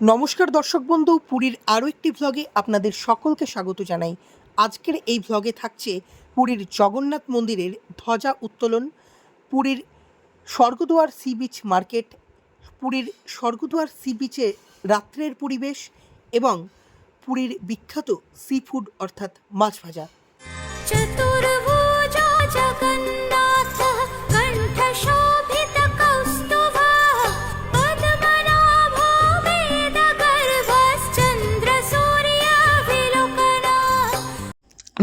নমস্কার দর্শক বন্ধু, পুরীর আরও একটি ভ্লগে আপনাদের সকলকে স্বাগত জানাই। আজকের এই ভ্লগে থাকছে পুরীর জগন্নাথ মন্দিরের ধ্বজা উত্তোলন, পুরীর স্বর্গদুয়ার সি বিচ মার্কেট, পুরীর স্বর্গদুয়ার সি বিচে রাত্রের পরিবেশ এবং পুরীর বিখ্যাত সি ফুড অর্থাৎ মাছ ভাজা।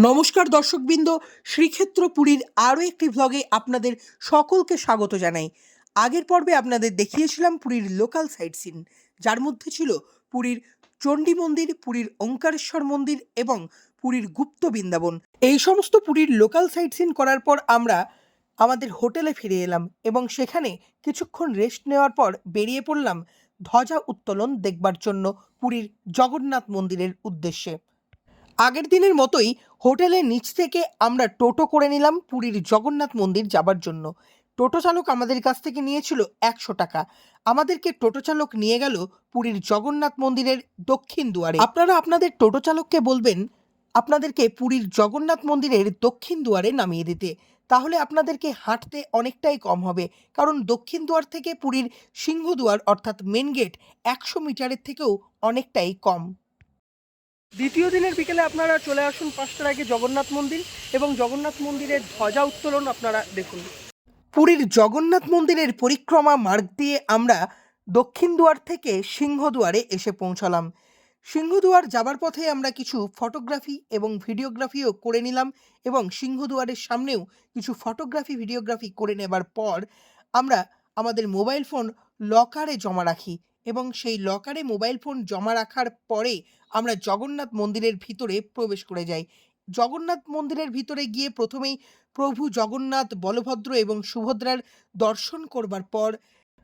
নমস্কার দর্শকবৃন্দ শ্রীক্ষেত্র পুরীর আরও একটি ভ্লগে আপনাদের সকলকে স্বাগত জানাই। আগের পর্বে আপনাদের দেখিয়েছিলাম পুরীর লোকাল সাইট সিন যার মধ্যে ছিল পুরীর চণ্ডী মন্দির, পুরীর ওঙ্কারেশ্বর মন্দির এবং পুরীর গুপ্ত বৃন্দাবন। এই সমস্ত পুরীর লোকাল সাইট সিন করার পর আমরা আমাদের হোটেলে ফিরে এলাম এবং সেখানে কিছুক্ষণ রেস্ট নেওয়ার পর বেরিয়ে পড়লাম ধ্বজা উত্তোলন দেখবার জন্য পুরীর জগন্নাথ মন্দিরের উদ্দেশ্যে। আগের দিনের মতোই হোটেলের নিচ থেকে আমরা টোটো করে নিলাম পুরীর জগন্নাথ মন্দির যাবার জন্য। টোটো চালক আমাদের কাছ থেকে নিয়েছিল একশো টাকা। আমাদেরকে টোটো চালক নিয়ে গেল পুরীর জগন্নাথ মন্দিরের দক্ষিণ দুয়ারে। আপনারা আপনাদের টোটো চালককে বলবেন, আপনাদেরকে পুরীর জগন্নাথ মন্দিরের দক্ষিণ দুয়ারে নামিয়ে দিতে। তাহলে আপনাদেরকে হাঁটতে অনেকটাই কম হবে। কারণ দক্ষিণ দুয়ার থেকে পুরীর সিংহদুয়ার অর্থাৎ মেন গেট একশো মিটারের থেকেও অনেকটাই কম। দ্বিতীয় দিনের বিকেলে আপনারা চলে আসুন পাঁচটার আগে জগন্নাথ মন্দির এবং জগন্নাথ মন্দিরের ধ্বজা উত্তোলন আপনারা দেখুন। পুরীর জগন্নাথ মন্দিরের পরিক্রমা মার্গ দিয়ে আমরা দক্ষিণ দুয়ার থেকে সিংহদুয়ারে এসে পৌঁছালাম। সিংহদুয়ার যাবার পথে আমরা কিছু ফটোগ্রাফি এবং ভিডিওগ্রাফিও করে নিলাম এবং সিংহদুয়ারের সামনেও কিছু ফটোগ্রাফি, ভিডিওগ্রাফি করে নেবার পর আমরা আমাদের মোবাইল ফোন লকারে জমা রাখি এবং সেই লকারে মোবাইল ফোন জমা রাখার পরে আমরা জগন্নাথ মন্দিরের ভিতরে প্রবেশ করে যাই। জগন্নাথ মন্দিরের ভিতরে গিয়ে প্রথমেই প্রভু জগন্নাথ, বলভদ্র এবং সুভদ্রার দর্শন করবার পর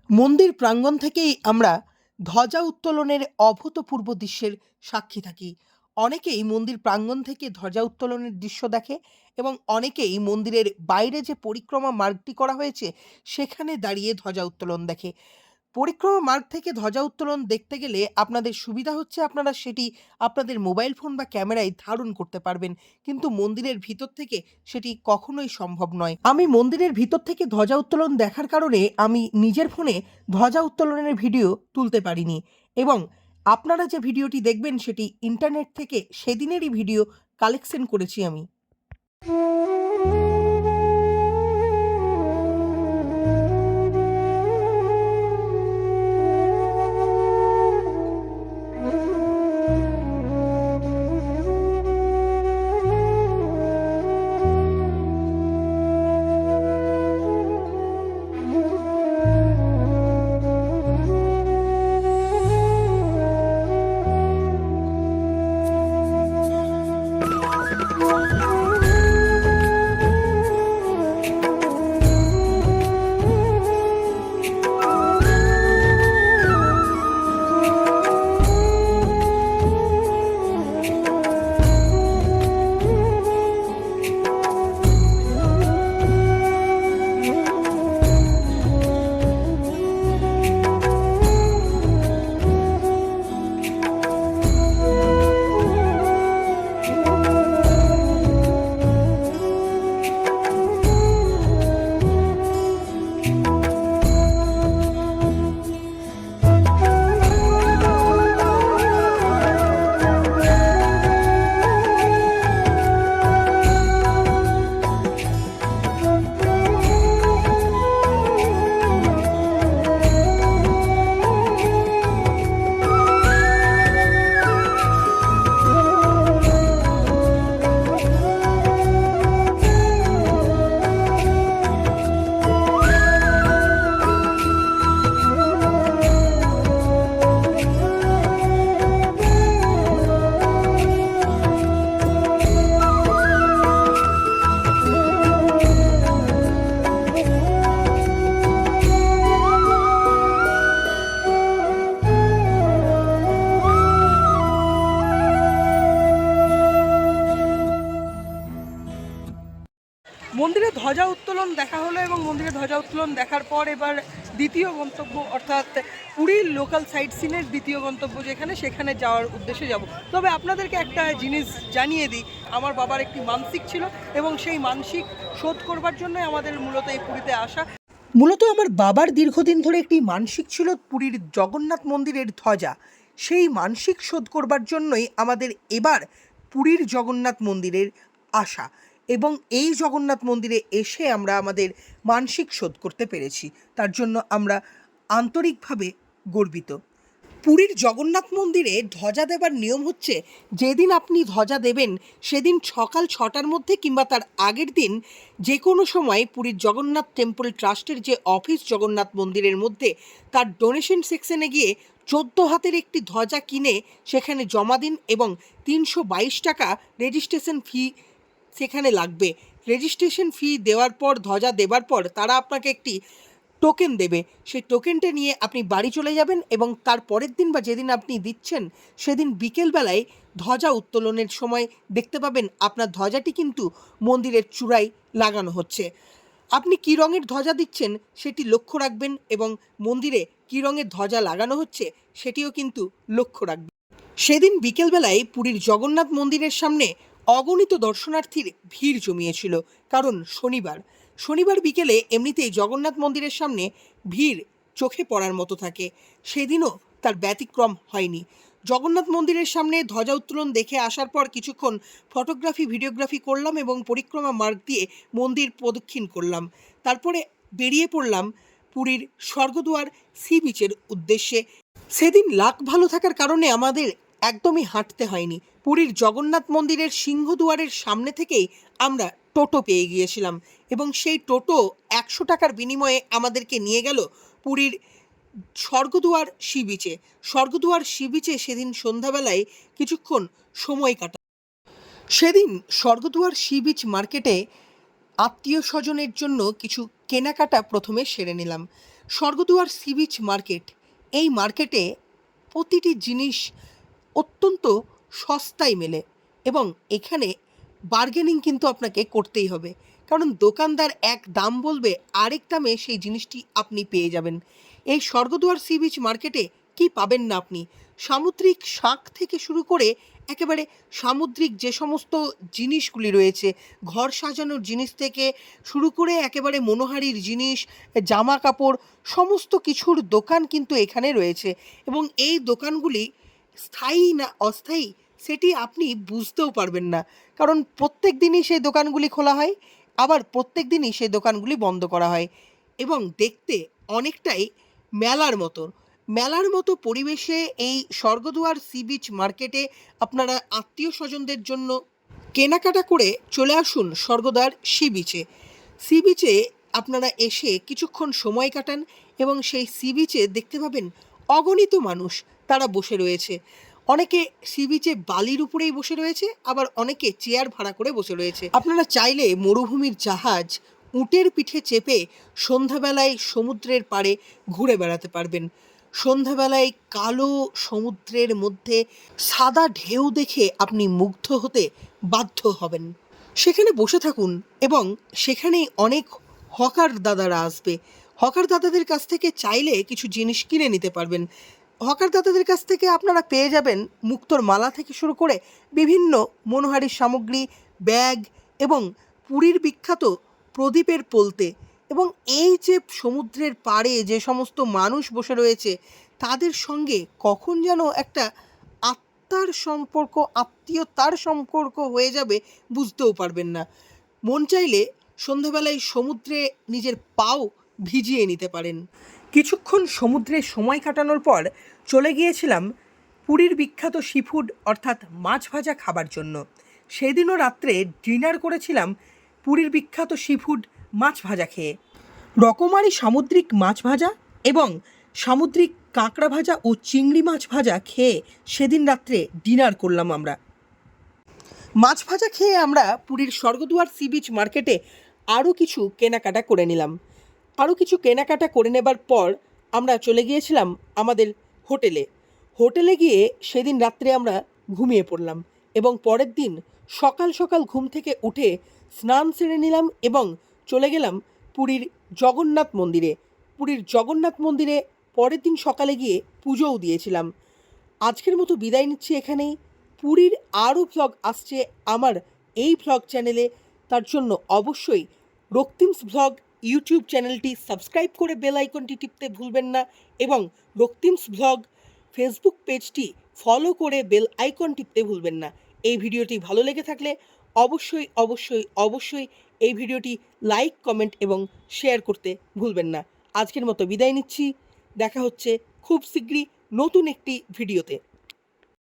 মন্দির প্রাঙ্গণ থেকেই আমরা ধ্বজা উত্তোলনের অভূতপূর্ব দৃশ্যের সাক্ষী থাকি। অনেকেই মন্দির প্রাঙ্গণ থেকে ধ্বজা উত্তোলনের দৃশ্য দেখে এবং অনেকেই মন্দিরের বাইরে যে পরিক্রমা মার্গটি করা হয়েছে, সেখানে দাঁড়িয়ে ধ্বজা উত্তোলন দেখে। পরিক্রমা মার্গ থেকে ধ্বজা উত্তোলন দেখতে গেলে আপনাদের সুবিধা হচ্ছে আপনারা সেটি আপনাদের মোবাইল ফোন বা ক্যামেরায় ধারণ করতে পারবেন। কিন্তু মন্দিরের ভিতর থেকে সেটি কখনোই সম্ভব নয়। আমি মন্দিরের ভিতর থেকে ধ্বজা উত্তোলন দেখার কারণে আমি নিজের ফোনে ধ্বজা উত্তোলনের ভিডিও তুলতে পারিনি এবং আপনারা যে ভিডিওটি দেখবেন সেটি ইন্টারনেট থেকে সেদিনেরই ভিডিও কালেকশন করেছি আমি। মন্দিরে ধ্বজা দেখা হলো এবং মন্দিরে ধ্বজা উত্তোলন দেখার পর এবার দ্বিতীয় গন্তব্য অর্থাৎ পুরীর লোকাল সাইট সিনের দ্বিতীয় গন্তব্য যেখানে, সেখানে যাওয়ার উদ্দেশ্যে যাব। তবে আপনাদেরকে একটা জিনিস জানিয়ে দিই, আমার বাবার একটি মানসিক ছিল এবং সেই মানসিক শোধ করবার জন্যই আমাদের মূলত এই পুরীতে আসা। মূলত আমার বাবার দীর্ঘদিন ধরে একটি মানসিক ছিল পুরীর জগন্নাথ মন্দিরের ধ্বজা। সেই মানসিক শোধ করবার জন্যই আমাদের এবার পুরীর জগন্নাথ মন্দিরের আসা। এবং এই জগন্নাথ মন্দিরে এসে আমরা আমাদের মানসিক শোধ করতে পেরেছি। তার জন্য আমরা আন্তরিকভাবে গর্বিত। পুরীর জগন্নাথ মন্দিরে ধ্বজা দেবার নিয়ম হচ্ছে, যেদিন আপনি ধ্বজা দেবেন, সেদিন সকাল ছটার মধ্যে কিংবা তার আগের দিন যে কোনো সময় পুরীর জগন্নাথ টেম্পল ট্রাস্টের যে অফিস জগন্নাথ মন্দিরের মধ্যে, তার ডোনেশন সেকশনে গিয়ে চোদ্দ হাতের একটি ধ্বজা কিনে সেখানে জমা দিন এবং তিনশো বাইশ টাকা রেজিস্ট্রেশন ফি সেখানে লাগবে। রেজিস্ট্রেশন ফি দেওয়ার পর, ধ্বজা দেওয়ার পর তারা আপনাকে একটি টোকেন দেবে। সেই টোকেনটা নিয়ে আপনি বাড়ি চলে যাবেন এবং তার পরের দিন বা যেদিন আপনি দিচ্ছেন, সেদিন বিকেলবেলায় ধ্বজা উত্তোলনের সময় দেখতে পাবেন আপনার ধ্বজাটি কিন্তু মন্দিরের চূড়ায় লাগানো হচ্ছে। আপনি কী রঙের ধ্বজা দিচ্ছেন সেটি লক্ষ্য রাখবেন এবং মন্দিরে কী রঙের ধ্বজা লাগানো হচ্ছে সেটিও কিন্তু লক্ষ্য রাখবেন। সেদিন বিকেলবেলায় পুরীর জগন্নাথ মন্দিরের সামনে অগণিত দর্শনার্থীর ভিড় জমিয়েছিল, কারণ শনিবার। শনিবার বিকেলে এমনিতেই জগন্নাথ মন্দিরের সামনে ভিড় চোখে পড়ার মতো থাকে। সেদিনও তার ব্যতিক্রম হয়নি। জগন্নাথ মন্দিরের সামনে ধ্বজা উত্তোলন দেখে আসার পর কিছুক্ষণ ফটোগ্রাফি, ভিডিওগ্রাফি করলাম এবং পরিক্রমা মার্গ দিয়ে মন্দির প্রদক্ষিণ করলাম। তারপরে বেরিয়ে পড়লাম পুরীর স্বর্গদুয়ার সি বিচের উদ্দেশ্যে। সেদিন লাক ভালো থাকার কারণে আমাদের একদমই হাঁটতে হয়নি। পুরীর জগন্নাথ মন্দিরের সিংহদুয়ারের সামনে থেকেই আমরা টোটো পেয়ে গিয়েছিলাম এবং সেই টোটো একশো টাকার বিনিময়ে আমাদেরকে নিয়ে গেল পুরীর স্বর্গদুয়ার সি বিচে। স্বর্গদুয়ার সি বিচে সেদিন সন্ধ্যাবেলায় কিছুক্ষণ সময় কাটা। সেদিন স্বর্গদুয়ার সি বিচ মার্কেটে আত্মীয় স্বজনের জন্য কিছু কেনাকাটা প্রথমে সেরে নিলাম। স্বর্গদুয়ার সি বিচ মার্কেট, এই মার্কেটে প্রতিটি জিনিস অত্যন্ত সস্তায় মেলে এবং এখানে বার্গেনিং কিন্তু আপনাকে করতেই হবে। কারণ দোকানদার এক দাম বলবে, আরেক দামে সেই জিনিসটি আপনি পেয়ে যাবেন। এই স্বর্গদুয়ার সি বিচ মার্কেটে কি পাবেন না আপনি? সামুদ্রিক শাক থেকে শুরু করে একেবারে সামুদ্রিক যে সমস্ত জিনিসগুলি রয়েছে, ঘর সাজানোর জিনিস থেকে শুরু করে একেবারে মনোহারির জিনিস, জামা কাপড়, সমস্ত কিছুর দোকান কিন্তু এখানে রয়েছে। এবং এই দোকানগুলি স্থায়ী না অস্থায়ী সেটি আপনি বুঝতেও পারবেন না। কারণ প্রত্যেক দিনই সেই দোকানগুলি খোলা হয়, আবার প্রত্যেক দিনই সেই দোকানগুলি বন্ধ করা হয় এবং দেখতে অনেকটাই মেলার মতো। মেলার মতো পরিবেশে এই স্বর্গদুয়ার সি বিচ মার্কেটে আপনারা আত্মীয় স্বজনদের জন্য কেনাকাটা করে চলে আসুন স্বর্গদ্বার সি বিচে। সি বিচে আপনারা এসে কিছুক্ষণ সময় কাটান এবং সেই সি বিচে দেখতে পাবেন অগণিত মানুষ তারা বসে রয়েছে। অনেকে সি বিচে বালির উপরেই বসে রয়েছে, আবার অনেকে চেয়ার ভাড়া করে বসে রয়েছে। আপনারা চাইলে মরুভূমির জাহাজ উটের পিঠে চেপে সন্ধ্যাবেলায় সমুদ্রের পাড়ে ঘুরে বেড়াতে পারবেন। সন্ধ্যাবেলায় কালো সমুদ্রের মধ্যে সাদা ঢেউ দেখে আপনি মুগ্ধ হতে বাধ্য হবেন। সেখানে বসে থাকুন এবং সেখানেই অনেক হকার দাদারা আসবে। হকার দাদাদের কাছ থেকে চাইলে কিছু জিনিস কিনে নিতে পারবেন। হকার দাদাদের কাছ থেকে আপনারা পেয়ে যাবেন মুক্তোর মালা থেকে শুরু করে বিভিন্ন মনোহারী সামগ্রী, ব্যাগ এবং পুরীর বিখ্যাত প্রদীপের পোলতে এবং এই যে সমুদ্রের পাড়ে যে সমস্ত মানুষ বসে রয়েছে, তাদের সঙ্গে কখন যেন একটা আত্মার সম্পর্ক, আত্মীয়তার সম্পর্ক হয়ে যাবে বুঝতেও পারবেন না। মন চাইলে সন্ধ্যাবেলায় সমুদ্রে নিজের পাও ভিজিয়ে নিতে পারেন। কিছুক্ষণ সমুদ্রে সময় কাটানোর পর চলে গিয়েছিলাম পুরীর বিখ্যাত সিফুড অর্থাৎ মাছ ভাজা খাবার জন্য। সেদিনও রাত্রে ডিনার করেছিলাম পুরীর বিখ্যাত সিফুড মাছ ভাজা খেয়ে। রকমারি সামুদ্রিক মাছ ভাজা এবং সামুদ্রিক কাঁকড়া ভাজা ও চিংড়ি মাছ ভাজা খেয়ে সেদিন রাত্রে ডিনার করলাম আমরা। মাছ ভাজা খেয়ে আমরা পুরীর স্বর্গদুয়ার সি বিচ মার্কেটে আরও কিছু কেনাকাটা করে নিলাম। আরও কিছু কেনাকাটা করে নেবার পর আমরা চলে গিয়েছিলাম আমাদের হোটেলে। হোটেলে গিয়ে সেদিন রাত্রে আমরা ঘুমিয়ে পড়লাম এবং পরের দিন সকাল সকাল ঘুম থেকে উঠে স্নান সেরে নিলাম এবং চলে গেলাম পুরীর জগন্নাথ মন্দিরে। পুরীর জগন্নাথ মন্দিরে পরের দিন সকালে গিয়ে পুজোও দিয়েছিলাম। আজকের মতো বিদায় নিচ্ছি এখানেই। পুরীর আরও ভ্লগ আসছে আমার এই ভ্লগ চ্যানেলে তার জন্য অবশ্যই রক্তিমস ভ্লগ ইউটিউব চ্যানেলটি সাবস্ক্রাইব করে বেল আইকনটি টিপতে ভুলবেন না এবং রক্তিমস ভ্লগ ফেসবুক পেজটি ফলো করে বেল আইকন টিপতে ভুলবেন না। এই ভিডিওটি ভালো লেগে থাকলে অবশ্যই অবশ্যই অবশ্যই এই ভিডিওটি লাইক কমেন্ট এবং শেয়ার করতে ভুলবেন না। আজকের মতো বিদায় নিচ্ছি। দেখা হচ্ছে খুব শীঘ্রই নতুন একটি ভিডিওতে।